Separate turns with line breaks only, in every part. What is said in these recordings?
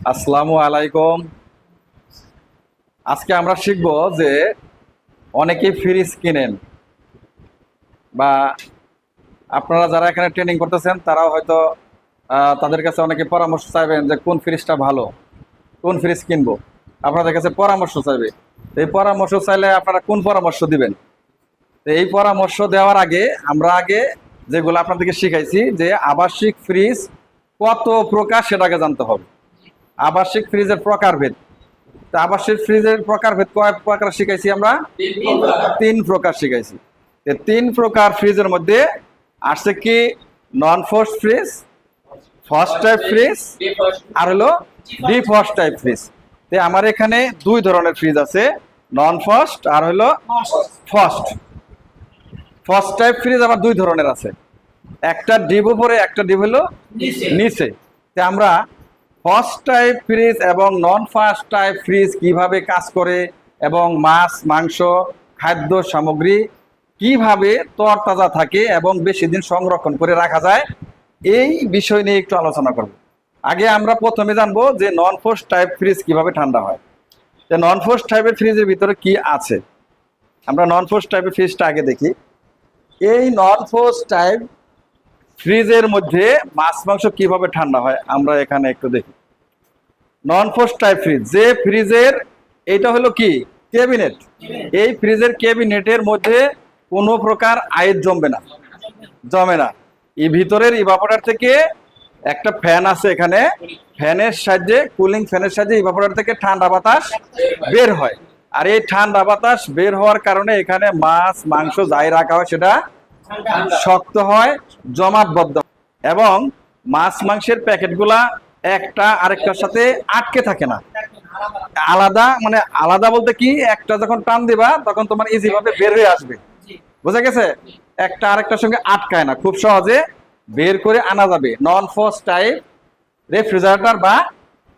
আসসালামু আলাইকুম। আজকে আমরা শিখব যে অনেকেই ফ্রিজ কিনেন বা আপনারা যারা এখানে ট্রেনিং করতেছেন, তারাও হয়তো তাদের কাছে অনেকে পরামর্শ চাইবেন যে কোন ফ্রিজটা ভালো, কোন ফ্রিজ কিনবো আপনাদের কাছে পরামর্শ চাইবে। এই পরামর্শ চাইলে আপনারা কোন পরামর্শ দিবেন? তো এই পরামর্শ দেওয়ার আগে আমরা আগে যেগুলো আপনাদেরকে শিখাইছি যে আবাসিক ফ্রিজ কত প্রকার সেটাকে জানতে হবে। আবাসিক ফ্রিজের প্রকারভেদ তা আবাসিক ফ্রিজের প্রকারভেদ কয় প্রকার শিখাইছি আমরা? তিন প্রকার। শিখাইছি। তিন প্রকার ফ্রিজের মধ্যে আসছে কি? Non frost fridge frost type fridge আর হলো ডিফার্স্ট টাইপ ফ্রিজ তো আমার এখানে দুই ধরনের ফ্রিজ আছে নন ফার্স্ট আর হলো ফার্স্ট ফার্স্ট টাইপ ফ্রিজ আবার দুই ধরনের আছে। একটা ডিপ উপরে একটা ডিপ হলো নিচে। তে আমরা ফার্স্ট টাইপ ফ্রিজ এবং নন ফার্স্ট টাইপ ফ্রিজ কীভাবে কাজ করে এবং মাছ, মাংস, খাদ্য সামগ্রী কীভাবে তরতাজা থাকে এবং বেশি দিন সংরক্ষণ করে রাখা যায়, এই বিষয় নিয়ে একটু আলোচনা করব। আগে আমরা প্রথমে জানব যে নন ফোর্স টাইপ ফ্রিজ কীভাবে ঠান্ডা হয়। যে নন ফোর্স টাইপের ফ্রিজের ভিতরে কি আছে? আমরা নন ফোর্স টাইপের ফ্রিজটা আগে দেখি। এই নন ফোর্স টাইপ ফ্রিজের মধ্যে মাছ মাংস কীভাবে ঠান্ডা হয়, আমরা এখানে একটু দেখি। নন ফোর্স টাইপ ফ্রিজ, যে ফ্রিজের, এটা হলো কি? ক্যাবিনেট। এই ফ্রিজের ক্যাবিনেটের মধ্যে কোনো প্রকার আয়ের জমবে না। জমে না। এই ভিতরের ইভাপোটার থেকে একটা ফ্যান আছে এখানে। ফ্যানের সাহায্যে কুলিং ফ্যানের সাহায্যে ইভাপোটার থেকে ঠান্ডা বাতাস বের হয়। আর এই ঠান্ডা বাতাস বের হওয়ার কারণে এখানে মাছ মাংস যাই রাখা হয়, সেটা শক্ত হয়, জমাটবদ্ধ এবং মাছ মাংসের প্যাকেটগুলা একটা আরেকটার সাথে আটকে থাকে না। আলাদা মানে আলাদা বলতে কি, একটা যখন টান দিবা, তখন তোমার ইজি ভাবে বের হয়ে আসবে। বুঝা গেছে? একটা আরেকটার সঙ্গে আটকায় না। খুব সহজে বের করে আনা যাবে। নন ফোর্স টাইপ রেফ্রিজারেটর বা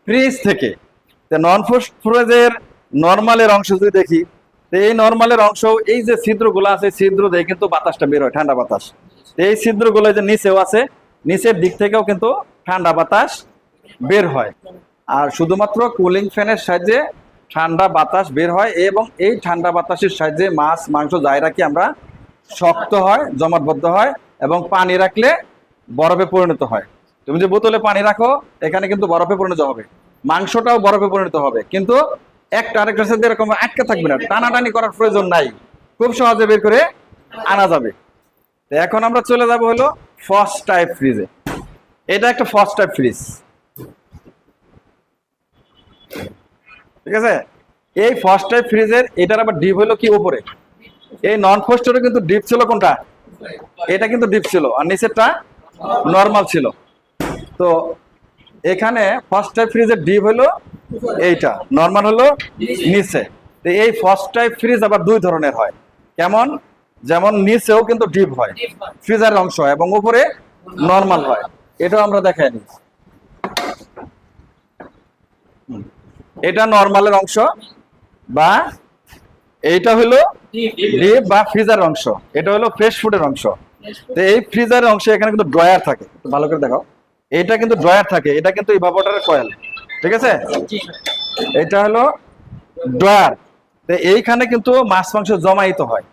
ফ্রিজ থেকে। নন ফোর্স ফ্রিজের নর্মালের অংশ যদি দেখি এই নর্মালের অংশ, এই যে ছিদ্রগুলো আছে, ছিদ্র দিয়ে কিন্তু বাতাসটা বের হয়, ঠান্ডা বাতাস। এই ছিদ্রগুলো যে নিচেও আছে, নিচের দিক থেকেও কিন্তু ঠান্ডা বাতাস বের হয়। আর শুধুমাত্র কুলিং ফ্যানের সাহায্যে ঠান্ডা বাতাস বের হয় এবং এই ঠান্ডা বাতাসের সাহায্যে মাছ, মাংস যাই রাখি আমরা শক্ত হয়, জমাটবদ্ধ হয় এবং পানি রাখলে বরফে পরিণত হয়। তুমি যে বোতলে পানি রাখো, এখানে কিন্তু বরফে পরিণত হবে। মাংসটাও বরফে পরিণত হবে। কিন্তু একটা আরেকটার সাথে এরকম আটকে থাকবে না। টানাটানি করার প্রয়োজন নাই। খুব সহজে বের করে আনা যাবে। এখন আমরা চলে যাব হলো ফার্স্ট টাইপ ফ্রিজে। এটা একটা ফার্স্ট টাইপ ফ্রিজ। ঠিক আছে? এই ফার্স্ট টাইপ ফ্রিজের এটার আবার ডিপ হলো কি উপরে? এই নন ফার্স্টেরও কিন্তু ডিপ ছিল কোনটা? এটা কিন্তু ডিপ ছিল আর নিচেরটা নর্মাল ছিল। তো এখানে ফার্স্ট টাইপ ফ্রিজের ডিপ হলো এইটা। নর্মাল হলো নিচে। এই ফার্স্ট টাইপ ফ্রিজ আবার দুই ধরনের হয়। কেমন? যেমন নিচেও কিন্তু ডিপ হয়। ফ্রিজারের অংশ হয় এবং উপরে নর্মাল হয়। এটাও আমরা দেখাই হুম। এটা নর্মালের অংশ বা এইটা হলো ডিপ বা ফ্রিজারের অংশ। এটা হলো ফ্রেশ ফুডের অংশ। তো এই ফ্রিজারের অংশে এখানে কিন্তু ড্রয়ার থাকে। ভালো করে দেখাও। এটা কিন্তু ড্রয়ার থাকে। এটা কিন্তু ইভাপোটারের কয়েল ঠিক আছে? এটা হলো ড্রয়ার তো এইখানে কিন্তু মাছ মাংস জমায়িত হয়।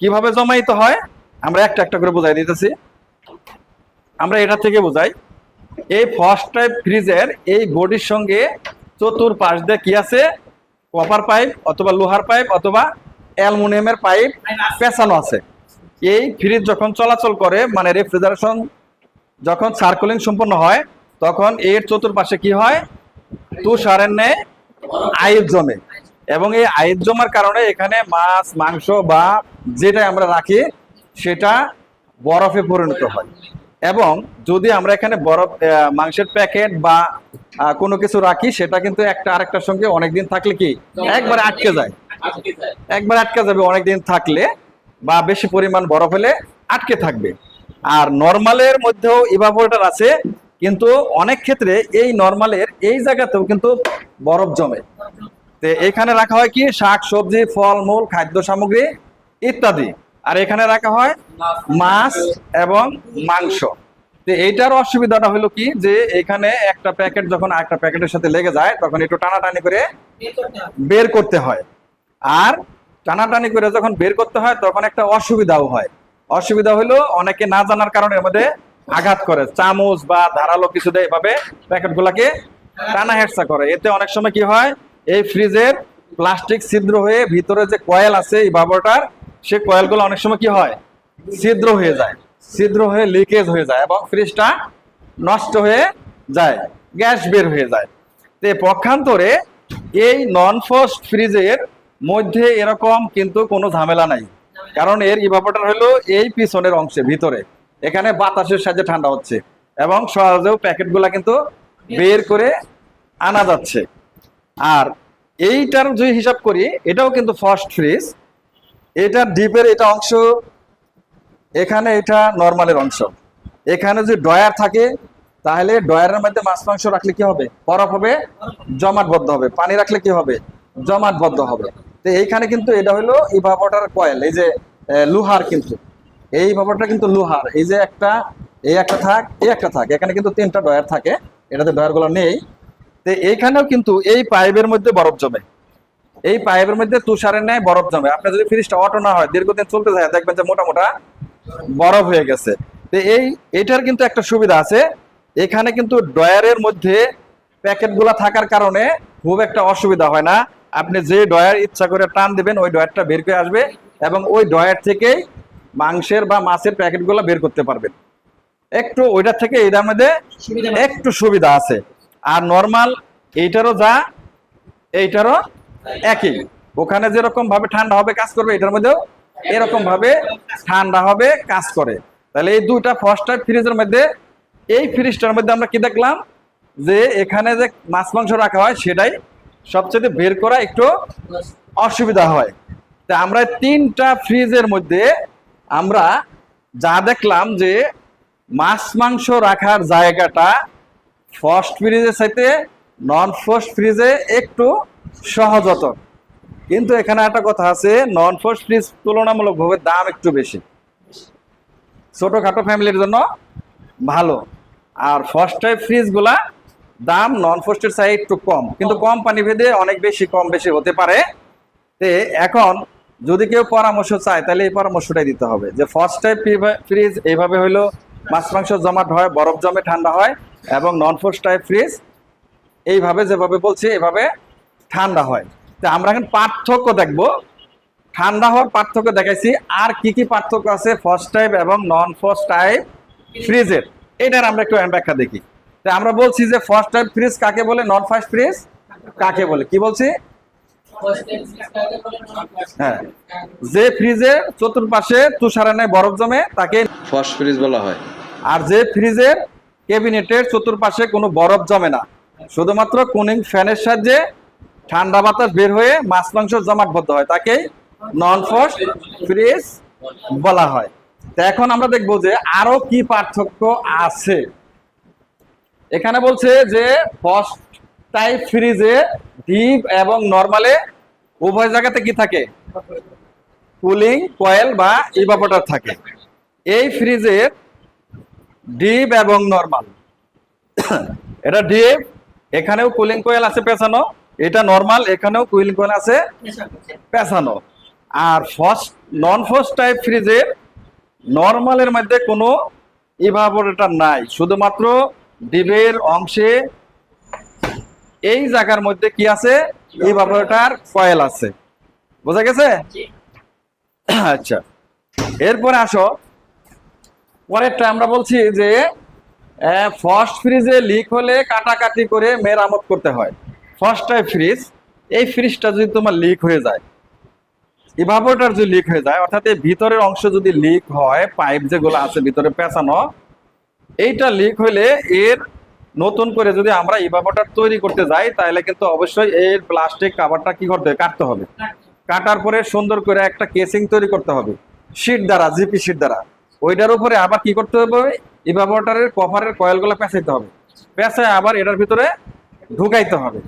কীভাবে জমায়িত হয়? আমরা একটা একটা করে বোঝাই দিতেছি। আমরা এটা থেকে বোঝাই। এই ফার্স্ট টাইপ ফ্রিজের এই বডির সঙ্গে চতুর পাশ দিয়ে কি আছে? কপার পাইপ অথবা লোহার পাইপ অথবা অ্যালুমিনিয়ামের পাইপ পেঁচানো আছে। এই ফ্রিজ যখন চলাচল করে মানে রেফ্রিজারেশন যখন সার্কুলিং সম্পন্ন হয় তখন এর চতুর্পাশে কি হয়? তুষারের ন্যায় আয়ের জমে। এবং এই আয়ের জমার কারণে এখানে মাছ, মাংস বা যেটা আমরা রাখি, সেটা বরফে পরিণত হয়। এবং যদি আমরা এখানে বরফ মাংসের প্যাকেট বা কোনো কিছু রাখি, সেটা কিন্তু একটা আরেকটার সঙ্গে অনেকদিন থাকলে কি? একবারে আটকে যায়। একবার আটকে যাবে অনেকদিন থাকলে বা বেশি পরিমাণ বরফ হলে আটকে থাকবে। আর নর্মালের মধ্যেও ইভাপোরেটর আছে। কিন্তু অনেক ক্ষেত্রে এই নর্মালের এই জায়গাতেও কিন্তু বরফ জমে। তো এখানে রাখা হয় কি? শাক, সবজি, ফল, মূল, খাদ্য সামগ্রী ইত্যাদি। আর এখানে রাখা হয় মাছ এবং মাংস। তো এইটার অসুবিধাটা হলো কি? যে এখানে একটা প্যাকেট যখন একটা প্যাকেটের সাথে লেগে যায়, তখন একটু টানাটানি করে বের করতে হয়। আর টানাটানি করে যখন বের করতে হয়, তখন একটা অসুবিধাও হয়। অসুবিধা হলো অনেকে না জানার কারণে মধ্যে আঘাত করে, চামচ বা ধারালো কিছু দেয় এভাবে প্যাকেট গুলাকে টানা হেরসা করে। এতে অনেক সময় কি হয়, এই ফ্রিজের প্লাস্টিক ছিদ্র হয়ে ভিতরে যে কয়েল আছে এই বাবরটার সে কয়েলগুলো অনেক সময় কি হয়, ছিদ্র হয়ে যায়। ছিদ্র হয়ে লিকেজ হয়ে যায় এবং ফ্রিজটা নষ্ট হয়ে যায়, গ্যাস বের হয়ে যায়। তো পক্ষান্তরে এই নন ফ্রস্ট ফ্রিজের মধ্যে এরকম কিন্তু কোনো ঝামেলা নাই। কারণ এর ইভাপোটার হলো এই পিছনের অংশে, ভিতরে। এখানে বাতাসের সাহায্যে ঠান্ডা হচ্ছে এবং সহজেও প্যাকেটগুলা কিন্তু বের করে আনা যাচ্ছে। আর এইটার যদি হিসাব করি এটাও কিন্তু ফার্স্ট ফ্রিজ এটা ডিপের এটা অংশ এখানে এটা নর্মালের অংশ। এখানে যদি ডয়ার থাকে তাহলে ডয়ারের মধ্যে মাছ মাংস রাখলে কি হবে? বরফ হবে জমাটবদ্ধ হবে। পানি রাখলে কি হবে? জমাটবদ্ধ হবে। তো এইখানে কিন্তু এটা হলো ইভাপোটার কয়েল এই যে লোহার কিন্তু। এই ইভাপোটার কিন্তু লোহার। এই যে একটা, এই একটা থাক, এই একটা থাক, এখানে কিন্তু তিনটা ডয়ার থাকে, এটাতে ডয়ারগুলো নেই। তো এইখানেও কিন্তু এই পাইপের মধ্যে বরফ জমে। এই পাইপের মধ্যে তুষারের ন্যায় বরফ জমে। আপনার যদি ফ্রিজটা অটো না হয়, দীর্ঘদিন চলতে যায়, দেখবেন যে মোটা মোটা বরফ হয়ে গেছে। তো এই, এটার কিন্তু একটা সুবিধা আছে। এখানে কিন্তু ডয়ারের মধ্যে প্যাকেটগুলা থাকার কারণে খুব একটা অসুবিধা হয় না। আপনি যে ডয়ার ইচ্ছা করে টান দিবেন, ওই ডয়ারটা বের করে আসবে এবং ওই ডয়ার থেকেই মাংসের বা মাছের প্যাকেটগুলো বের করতে পারবেন। একটু ওইটার থেকে এটার মধ্যে একটু সুবিধা আছে। আর নর্মাল এইটারও যা এইটারও একই। ওখানে যেরকম ভাবে ঠান্ডা হবে কাজ করবে এটার মধ্যেও এরকম ভাবে ঠান্ডা হবে কাজ করে। তাহলে এই দুইটা ফার্স্ট টাইপ ফ্রিজের মধ্যে এই ফ্রিজটার মধ্যে আমরা কি দেখলাম? যে এখানে যে মাছ মাংস রাখা হয় সেটাই সবচেয়ে বের করা একটু অসুবিধা হয়। তা আমরা তিনটা ফ্রিজের মধ্যে আমরা যা দেখলাম যে মাছ মাংস রাখার জায়গাটা ফার্স্ট ফ্রিজের সাথে নন ফার্স্ট ফ্রিজে একটু সহজতর। কিন্তু এখানে একটা কথা আছে নন ফার্স্ট ফ্রিজ তুলনামূলকভাবে দাম একটু বেশি। ছোটখাটো ফ্যামিলির জন্য ভালো। আর ফার্স্ট টাইপ ফ্রিজগুলা দাম নন ফার্স্টের চাই একটু কম। কিন্তু কোম্পানি ভেদে অনেক বেশি কম বেশি হতে পারে। তে এখন যদি কেউ পরামর্শ চায়, তাহলে এই পরামর্শটাই দিতে হবে যে ফার্স্ট টাইপ ফ্রিজ এইভাবে হইল, মাছ, মাংস জমাট হয়, বরফ জমে ঠান্ডা হয় এবং নন ফার্স্ট টাইপ ফ্রিজ এইভাবে যেভাবে বলছি, এভাবে ঠান্ডা হয়। তো আমরা এখন পার্থক্য দেখব। ঠান্ডা হওয়ার পার্থক্য দেখাইছি, আর কি কি পার্থক্য আছে ফার্স্ট টাইপ এবং নন ফার্স্ট টাইপ ফ্রিজের এটার আমরা একটু ব্যাখ্যা দেখি। তো আমরা বলছি যে ফার্স্ট টাইপ ফ্রিজ কাকে বলে? নন ফার্স্ট ফ্রিজ কাকে বলে? কি বলছি? হ্যাঁ। যে ফ্রিজের চতুর্পাশে তুষারানে বরফ জমে তাকে ফার্স্ট ফ্রিজ বলা হয়। আর যে ফ্রিজের ক্যাবিনেটের চতুর্পাশে কোনো বরফ জমে না। শুধুমাত্র কুলিং ফ্যানের সাহায্যে ঠান্ডা বাতাস বের হয়ে মাছ মাংস জমাটবদ্ধ হয়। তাকেই নন ফার্স্ট ফ্রিজ বলা হয়। তো এখন আমরা দেখব যে আরও কি পার্থক্য আছে। এখানে বলছে যে ফার্স্ট টাইপ ফ্রিজে ডিপ এবং নর্মালে উভয় জায়গাতে কি থাকে? কুলিং কয়েল বা ইভাপোটার থাকে। এই ফ্রিজের ডিপ এবং নর্মাল। এটা ডিপ, এখানেও কুলিং কয়েল আছে পেছানো। এটা নর্মাল, এখানেও কুলিং কয়েল আছে পেছানো। আর ফার্স্ট নন ফার্স্ট টাইপ ফ্রিজের নর্মালের মধ্যে কোনো ইভাপোরেটর নাই। শুধুমাত্র ডিবের অংশে এই জায়গার মধ্যে কি আছে? ইভাপোরেটর কয়েল আছে। বোঝা গেছে? আচ্ছা। এরপরে আসো। পরেরটা আমরা বলছি যে ফার্স্ট ফ্রিজে লিক হলে কাটাকাটি করে মেরামত করতে হয়। ফার্স্ট টাইপ ফ্রিজ এই ফ্রিজটা যদি তোমার লিক হয়ে যায় ইভাপোরেটর যদি লিক হয়ে যায় অর্থাৎ এই ভিতরের অংশ যদি লিক হয় পাইপ যেগুলো আছে ভিতরে পেঁচানো এইটা লিক হলে এর নতুন করে যদি আমরা ইভাপোরেটর তৈরি করতে যাই, তাহলে কিন্তু অবশ্যই এর প্লাস্টিক কাভারটা কি করতে? কাটতে হবে। কাটার পরে সুন্দর করে একটা কেসিং তৈরি করতে হবে। শিট দ্বারা জিপি শীট দ্বারা। ওইটার উপরে আবার কি করতে হবে? ইভাপোরেটরের কভারের কয়েলগুলো পেঁচাইতে হবে। পেঁচায় আবার এটার ভিতরে ঢুকাইতে হবে।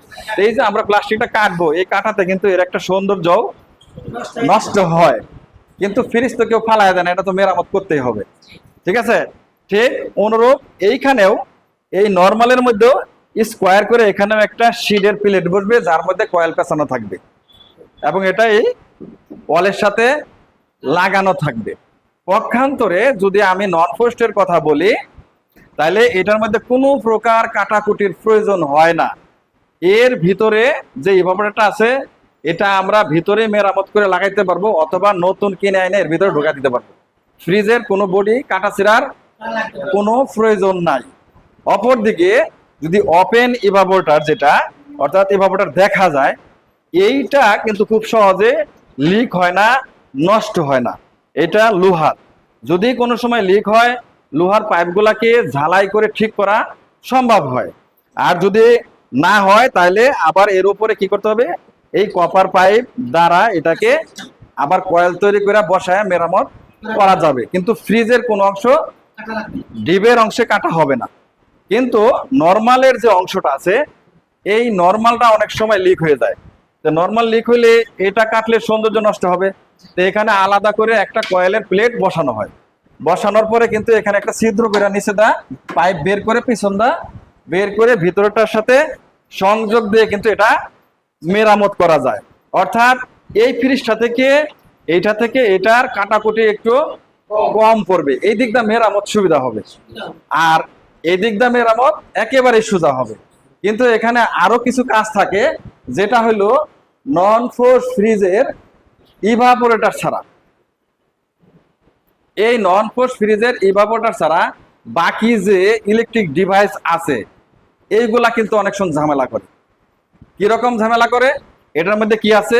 এই যে আমরা প্লাস্টিকটা কাটবো, এই কাটাতে কিন্তু এর একটা সৌন্দর্য নষ্ট হয়। কিন্তু ফ্রিজ তো কেউ ফালায় দেয় না, এটা তো মেরামত করতেই হবে। ঠিক আছে? ঠিক অনুরূপ এইখানেও এই নর্মালের মধ্যেও স্কোয়ার করে এখানেও একটা শিডের প্লেট বসবে, যার মধ্যে কয়েল পেঁচানো থাকবে। এবং এটা এই ওয়ালের সাথে লাগানো থাকবে। পক্ষান্তরে যদি আমি নন পোস্টের কথা বলি, তাহলে এটার মধ্যে কোনো প্রকার কাটাকুটির প্রয়োজন হয় না। এর ভিতরে যে ইভাপোরেটরটা আছে, এটা আমরা ভিতরে মেরামত করে লাগাইতে পারব, অথবা নতুন কিনে এনে এর ভিতরে ঢোকা দিতে পারব। ফ্রিজের কোনো বডি কাটাছিড়ার কোনো প্রয়োজন নাই। অপরদিকে যদি ওপেন ইভাপোরেটর যেটা, অর্থাৎ ইভাপোরেটর দেখা যায়, এইটা কিন্তু খুব সহজে লিক হয় না, নষ্ট হয় না। এটা লোহার। যদি কোনো সময় লিক হয়, লোহার পাইপগুলাকে ঝালাই করে ঠিক করা সম্ভব হয়। আর যদি না হয়, তাহলে আবার এর উপরে কি করতে হবে? এই কপার পাইপ দ্বারা এটাকে আবার কয়েল তৈরি করে বসায় মেরামত করা যাবে। কিন্তু ফ্রিজের কোনো অংশ ডিবের অংশে কাটা হবে না। কিন্তু নর্মালের যে অংশটা আছে, এই নর্মালটা অনেক সময় লিক হয়ে যায়। তো নর্মাল লিক হইলে এটা কাটলে সৌন্দর্য নষ্ট হবে। তো এখানে আলাদা করে একটা কয়েলের প্লেট বসানো হয়। বসানোর পরে কিন্তু এখানে একটা ছিদ্র করে নিচে দা পাইপ বের করে পিছন দা বের করে ভিতরটার সাথে সংযোগ দিয়ে কিন্তু এটা মেরামত করা যায়। অর্থাৎ এই ফ্রিজটা থেকে, এইটা থেকে এটার কাটাকুটি একটু কম পড়বে। এই দিকটা মেরামত সুবিধা হবে। আর এই দিকটা মেরামত একেবারে সোজা হবে। কিন্তু এখানে আরও কিছু কাজ থাকে, যেটা হলো নন ফোর্স ফ্রিজের ইভাপোরেটর ছাড়া। এই নন ফোর্স ফ্রিজের ইভাপোরেটর ছাড়া বাকি যে ইলেকট্রিক ডিভাইস আছে, এইগুলা কিন্তু অনেক সময় ঝামেলা করে। কীরকম ঝামেলা করে? এটার মধ্যে কি আছে?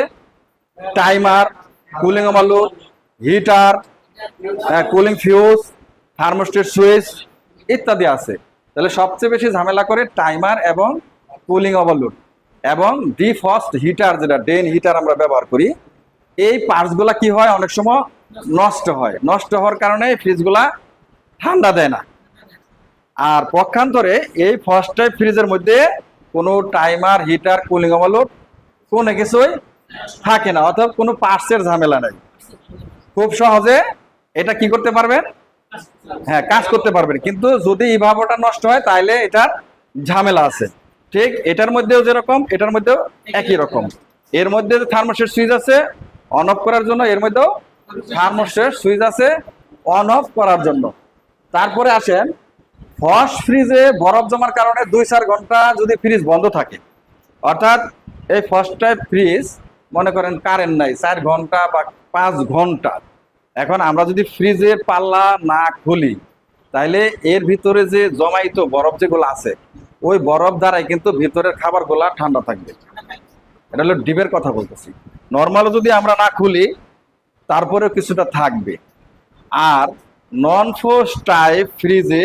টাইমার কুলিং মালু heater cooling fuse thermostat switch ইত্যাদি আছে। তাহলে সবচেয়ে বেশি ঝামেলা করে টাইমার এবং কুলিং ওভারলোড এবং ডিফস্ট হিটার যেটা ডেন হিটার আমরা ব্যবহার করি। এই পার্টসগুলা কি হয়? অনেক সময় নষ্ট হয়। নষ্ট হওয়ার কারণে ফ্রিজগুলা ঠান্ডা দেয় না। আর পক্ষান্তরে এই ফার্স্ট টাইপ ফ্রিজের মধ্যে কোনো টাইমার, হিটার, কুলিং ওভারলোড কোনো কিছুই থাকে না। অর্থাৎ কোনো পার্টসের ঝামেলা নেই। খুব সহজে এটা কি করতে পারবেন? হ্যাঁ কাজ করতে পারবেন। কিন্তু যদি ইভাবোটা নষ্ট হয়, তাহলে এটার ঝামেলা আছে। ঠিক? এটার মধ্যেও যেরকম, এটার মধ্যেও একই রকম। এর মধ্যে থার্মোস্টেট সুইচ আছে অন অফ করার জন্য এর মধ্যেও থার্মোস্টেট সুইচ আছে অন অফ করার জন্য। তারপরে আসেন, ফস ফ্রিজে বরফ জমার কারণে দুই চার ঘণ্টা যদি ফ্রিজ বন্ধ থাকে। অর্থাৎ এই ফার্স্ট টাইপ ফ্রিজ, মনে করেন কারেন্ট নাই, চার ঘণ্টা বা পাঁচ ঘণ্টা। এখন আমরা যদি ফ্রিজের পাল্লা না খুলি তাহলে এর ভিতরে যে জমাইতো বরফ যেগুলো আছে, ওই বরফ দ্বারাই কিন্তু ভিতরের খাবারগুলা ঠান্ডা থাকবে। এটা হলো ডিবের কথা বলতেছি। নর্মালও যদি আমরা না খুলি, তারপরেও কিছুটা থাকবে। আর নন ফোর্স টাইপ ফ্রিজে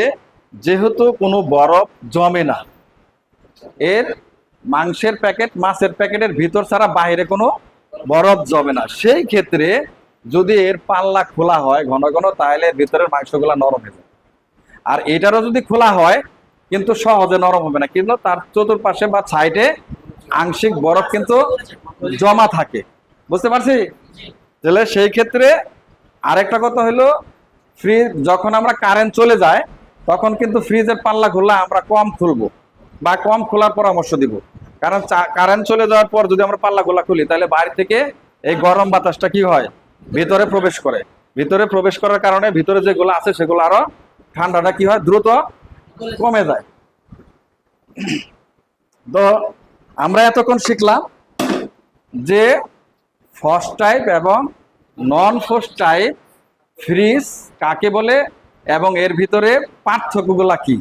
যেহেতু কোনো বরফ জমে না, এর মাংসের প্যাকেট, মাছের প্যাকেটের ভিতর ছাড়া বাইরে কোনো বরফ জমে না। সেই ক্ষেত্রে যদি এর পাল্লা খোলা হয় ঘন ঘন, তাহলে ভিতরের মাংসগুলা নরম হয়ে যায়। আর এটারও যদি খোলা হয়, কিন্তু সহজে নরম হবে না। কিন্তু তার চতুর্পাশে বা সাইডে আংশিক বরফ কিন্তু জমা থাকে। বুঝতে পারছি? তাহলে সেই ক্ষেত্রে আরেকটা কথা হলো ফ্রিজ যখন আমরা কারেন্ট চলে যায়, তখন কিন্তু ফ্রিজের পাল্লা খোলা আমরা কম খুলবো বা কম খোলার পরামর্শ দিব। কারণ কারেন্ট চলে যাওয়ার পর যদি আমরা পাল্লা গোলা খুলি, তাহলে বাইরে থেকে এই গরম বাতাসটা কি হয়? ভিতরে প্রবেশ করে। ভিতরে প্রবেশ করার কারণে ভিতরে যেগুলো আছে সেগুলো আরও ঠান্ডাটা কি হয় দ্রুত কমে যায়। তো আমরা এতক্ষণ শিখলাম যে ফার্স্ট টাইপ এবং নন ফার্স্ট টাইপ ফ্রিজ কাকে বলে এবং এর ভিতরে পার্থক্যগুলা কি।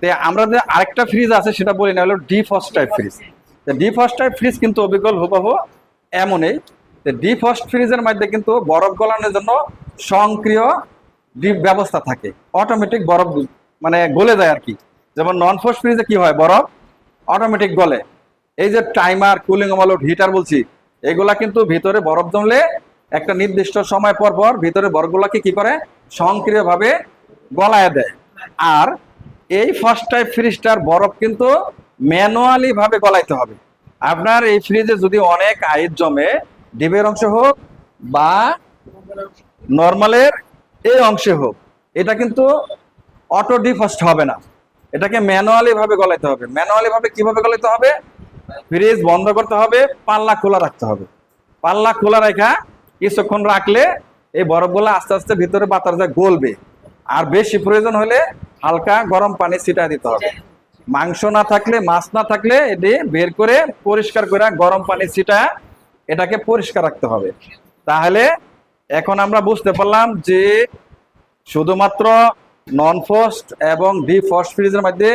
তো আমরা যে আরেকটা ফ্রিজ আছে সেটা বলি না, হলো defrost type fridge defrost type fridge কিন্তু অবিকল হুবহু এমনই তো ডি ফার্স্ট ফ্রিজের মধ্যে কিন্তু বরফ গলানোর জন্য স্বয়ংক্রিয় ডিপ ব্যবস্থা থাকে। অটোমেটিক বরফ মানে গলে যায় আর কি যেমন নন ফোর্স ফ্রিজে কি হয়? বরফ অটোমেটিক গলে। এই যে টাইমার কুলিং অমালট হিটার বলছি, এগুলা কিন্তু ভিতরে বরফ জমলে একটা নির্দিষ্ট সময় পর পর ভিতরে বরফগুলাকে কি করে? স্বয়ংক্রিয়ভাবে গলায় দেয়। আর এই ফার্স্ট টাইপ ফ্রিজটার বরফ কিন্তু ম্যানুয়ালি ভাবে গলাইতে হবে। আপনার এই ফ্রিজে যদি অনেক আইস জমে ডিবের অংশ হোক বা নর্মালের এই অংশে হোক, এটা কিন্তু অটো ডিফাস্ট হবে না। এটাকে ম্যানুয়ালি ভাবে গলাইতে হবে। ম্যানুয়ালি ভাবে কীভাবে গলাইতে হবে? ফ্রিজ বন্ধ করতে হবে, পাল্লা খোলা রাখতে হবে। পাল্লা খোলা রেখা কিছুক্ষণ রাখলে এই বরফগুলো আস্তে আস্তে ভিতরে বাতাসে গলবে। আর বেশি প্রয়োজন হলে হালকা গরম পানি ছিটায় দিতে হবে। মাংস না থাকলে, মাছ না থাকলে এটি বের করে পরিষ্কার করে গরম পানি ছিটা এটাকে পরিষ্কার রাখতে হবে। তাহলে এখন আমরা বুঝতে পারলাম যে শুধুমাত্র নন ফস্ট এবং ডি ফস্ট ফ্রিজের মধ্যে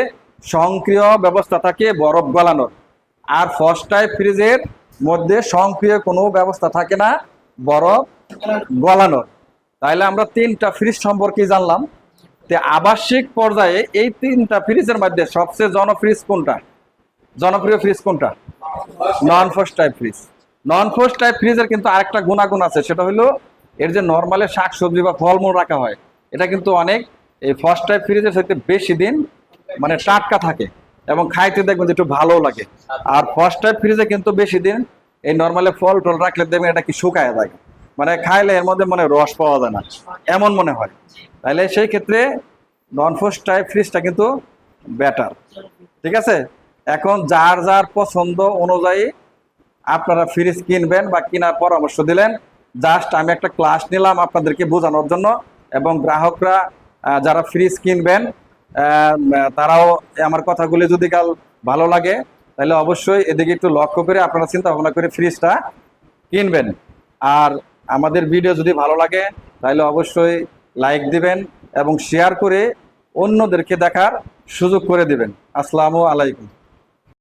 স্বয়ংক্রিয় ব্যবস্থা থাকে বরফ গলানোর। আর ফস্ট টাইপ ফ্রিজের মধ্যে স্বয়ংক্রিয় কোনো ব্যবস্থা থাকে না বরফ গলানোর। তাইলে আমরা তিনটা ফ্রিজ সম্পর্কে জানলাম। তে আবাসিক পর্যায়ে এই তিনটা ফ্রিজের মধ্যে সবচেয়ে জনফ্রিজ কোনটা? জনপ্রিয় ফ্রিজ কোনটা? Non frost type fridge. Non frost type ফ্রিজের কিন্তু আরেকটা গুণাগুণ আছে, সেটা হলো এর যে নর্মালে শাকসবজি বা ফলমূল রাখা হয়, এটা কিন্তু অনেক এই ফার্স্ট টাইপ ফ্রিজের সাথে বেশি দিন মানে টাটকা থাকে এবং খাইতে দেখবেন যে একটু ভালো লাগে। আর ফার্স্ট টাইপ ফ্রিজে কিন্তু বেশি দিন এই নর্মালে ফল টল রাখলে দেখবেন এটা কি শুকায় থাকে মানে খাইলে এর মধ্যে মানে রস পাওয়া যায় না, এমন মনে হয়। তাহলে সেই ক্ষেত্রে নন ফোস্ট টাইপ ফ্রিজটা কিন্তু বেটার ঠিক আছে? এখন যার যার পছন্দ অনুযায়ী আপনারা ফ্রিজ কিনবেন বা কেনার পরামর্শ দিলেন জাস্ট আমি একটা ক্লাস নিলাম আপনাদেরকে বোঝানোর জন্য এবং গ্রাহকরা যারা ফ্রিজ কিনবেন তারাও আমার কথাগুলি যদি কাল ভালো লাগে, তাহলে অবশ্যই এদিকে একটু লক্ষ্য করে আপনারা চিন্তা ভাবনা করে ফ্রিজটা কিনবেন। আর আমাদের ভিডিও যদি ভালো লাগে, তাহলে অবশ্যই লাইক দিবেন এবং শেয়ার করে অন্যদেরকে দেখার সুযোগ করে দিবেন। আসসালামু আলাইকুম।